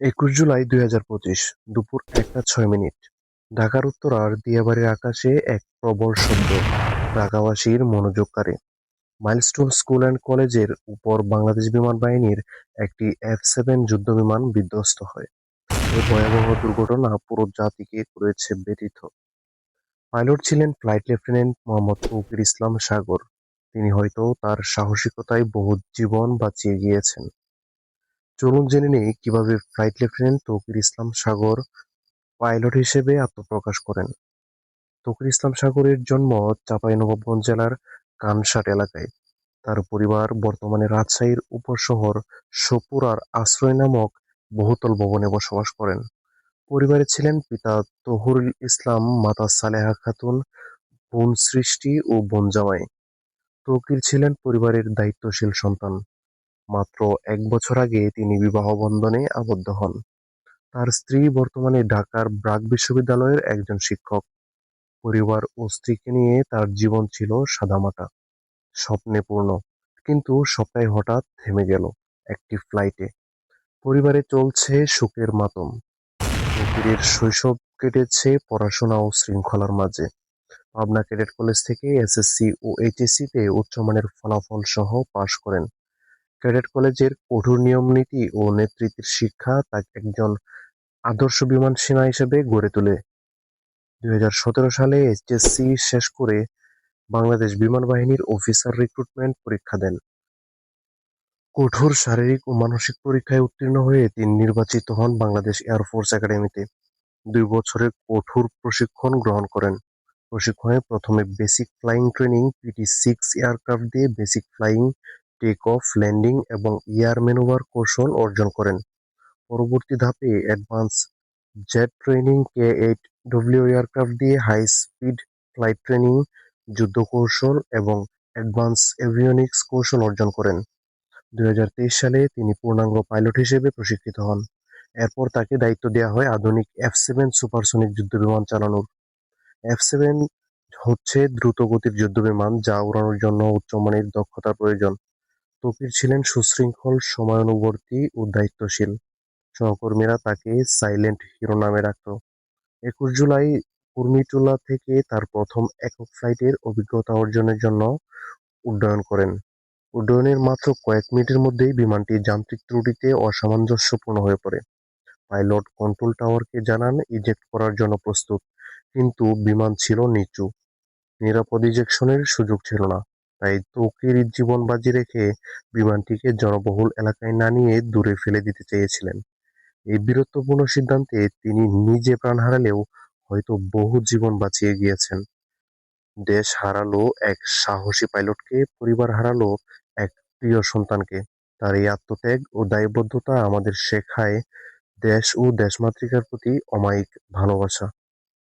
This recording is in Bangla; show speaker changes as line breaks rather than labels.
একুশ জুলাই দুই দুপুর একটা ছয় মিনিট। ঢাকার উত্তরার দিয়াবাড়ির আকাশে এক প্রবল শব্দ। ঢাকাবাসীর মনোযোগ কাড়ে মাইলস্টোন স্কুল অ্যান্ড কলেজের উপর বাংলাদেশ বিমান বাহিনীর একটি এফ সেভেন যুদ্ধ বিমান বিধ্বস্ত হয়। এই ভয়াবহ দুর্ঘটনা পুরো জাতিকে করেছে ব্যথিত। পাইলট ছিলেন ফ্লাইট লেফটেন্যান্ট মোহাম্মদ তৌকির ইসলাম সাগর। তিনি হয়তো তার সাহসিকতায় বহু জীবন বাঁচিয়ে গিয়েছেন। চলুন জেনে নিই কীভাবে flight lieutenant Tauqir Islam Sagar pilot হিসেবে আত্মপ্রকাশ করেন। তৌকির ইসলাম সাগরের জন্ম চাঁপাইনবাবগঞ্জ জেলার কানসাট এলাকায়। তার পরিবার বর্তমানে রাজশাহীর উপশহর সপুরার আশ্রয় নামক বহুতল ভবনে বসবাস করেন। পরিবারে ছিলেন পিতা তহুরুল ইসলাম, মাতা সালেহা খাতুন, বোন সৃষ্টি ও বোন জামাই। তৌকির ছিলেন পরিবারের দায়িত্বশীল সন্তান। মাত্র এক বছর আগে তিনি বিবাহ বন্ধনে আবদ্ধ হন। তার স্ত্রী বর্তমানে ঢাকার ব্রাক বিশ্ববিদ্যালয়ের একজন শিক্ষক। পরিবার ও স্ত্রীকে নিয়ে তার জীবন ছিল সাদামাটা, স্বপ্নে পূর্ণ। কিন্তু সপ্তাহে হঠাৎ থেমে গেল একটি ফ্লাইটে পরিবারে চলছে সুখের মাতম। তৌকিরের শৈশব কেটেছে পড়াশোনা ও শৃঙ্খলার মাঝে। পাবনা ক্যাডেট কলেজ থেকে এসএসসি ও এইচএসসি তে উচ্চমানের ফলাফল সহ পাশ করেন। ক্যাডেট কলেজের কঠোর নিয়মনীতি ও নেতৃত্বের শিক্ষা তাকে একজন আদর্শ বিমান সেনা হিসেবে গড়ে তোলে। দুই হাজার সতেরো সালে এইচএসসি শেষ করে বাংলাদেশ বিমান বাহিনীর অফিসার রিক্রুটমেন্ট পরীক্ষা দেন। কঠোর শারীরিক ও মানসিক পরীক্ষায় উত্তীর্ণ হয়ে তিনি নির্বাচিত হন বাংলাদেশ এয়ারফোর্স একাডেমিতে। দুই বছরের কঠোর প্রশিক্ষণ গ্রহণ করেন। প্রশিক্ষণে প্রথমে basic flying training, PT six aircraft দিয়ে basic flying take off landing এবং এয়ার ম্যানুভার কৌশল অর্জন করেন। পরবর্তী ধাপে advance jet training K eight W aircraft দিয়ে হাই স্পিড ফ্লাইট ট্রেনিং যুদ্ধ কৌশল এবং অ্যাডভান্স এভিওনিক্স কৌশল অর্জন করেন। দুই হাজার তেইশ সালে তিনি পূর্ণাঙ্গ পাইলট হিসেবে প্রশিক্ষিত হন। এরপর তাকে দায়িত্ব দেওয়া হয় আধুনিক এফ সেভেন সুপারসনিক যুদ্ধবিমান চালানোর। এফ সেভেন হচ্ছে দ্রুত দ্রুতগতির যুদ্ধবিমান যা উড়ানোর জন্য উচ্চমানের দক্ষতার প্রয়োজন। তৌকির ছিলেন সুশৃঙ্খল, সময়ানুবর্তী ও দায়িত্বশীল। সহকর্মীরা তাকে সাইলেন্ট হিরো নামে ডাকত। একুশ জুলাই কুর্মিটোলা থেকে তার প্রথম একক ফ্লাইটের অভিজ্ঞতা অর্জনের জন্য উড্ডয়ন করেন। উড্ডয়নের মাত্র কয়েক মিনিটের মধ্যেই বিমানটি যান্ত্রিক ত্রুটিতে অসামঞ্জস্যপূর্ণ হয়ে পড়ে। পাইলট কন্ট্রোল টাওয়ারকে জানান, ইজেক্ট করার জন্য প্রস্তুত, কিন্তু বিমান ছিল নিচু। নিরাপদ ইজেকশনের সুযোগ ছিল না। তাই তৌকির জীবন বাজি রেখে বিমানটিকে জনবহুল এলাকায় না নিয়ে দূরে ফেলে দিতে চেয়েছিলেন। এই বীরত্বপূর্ণ সিদ্ধান্তে তিনি নিজে প্রাণ হারালেও হয়তো বহু জীবন বাঁচিয়ে গিয়েছেন। দেশ হারালো, এক সাহসী পাইলটকে পরিবার হারালো, এক প্রিয় সন্তানকে। তার এই আত্মত্যাগ ও দায়বদ্ধতা আমাদের শেখায় দেশ ও দেশমাতৃকার প্রতি অমায়িক ভালোবাসা।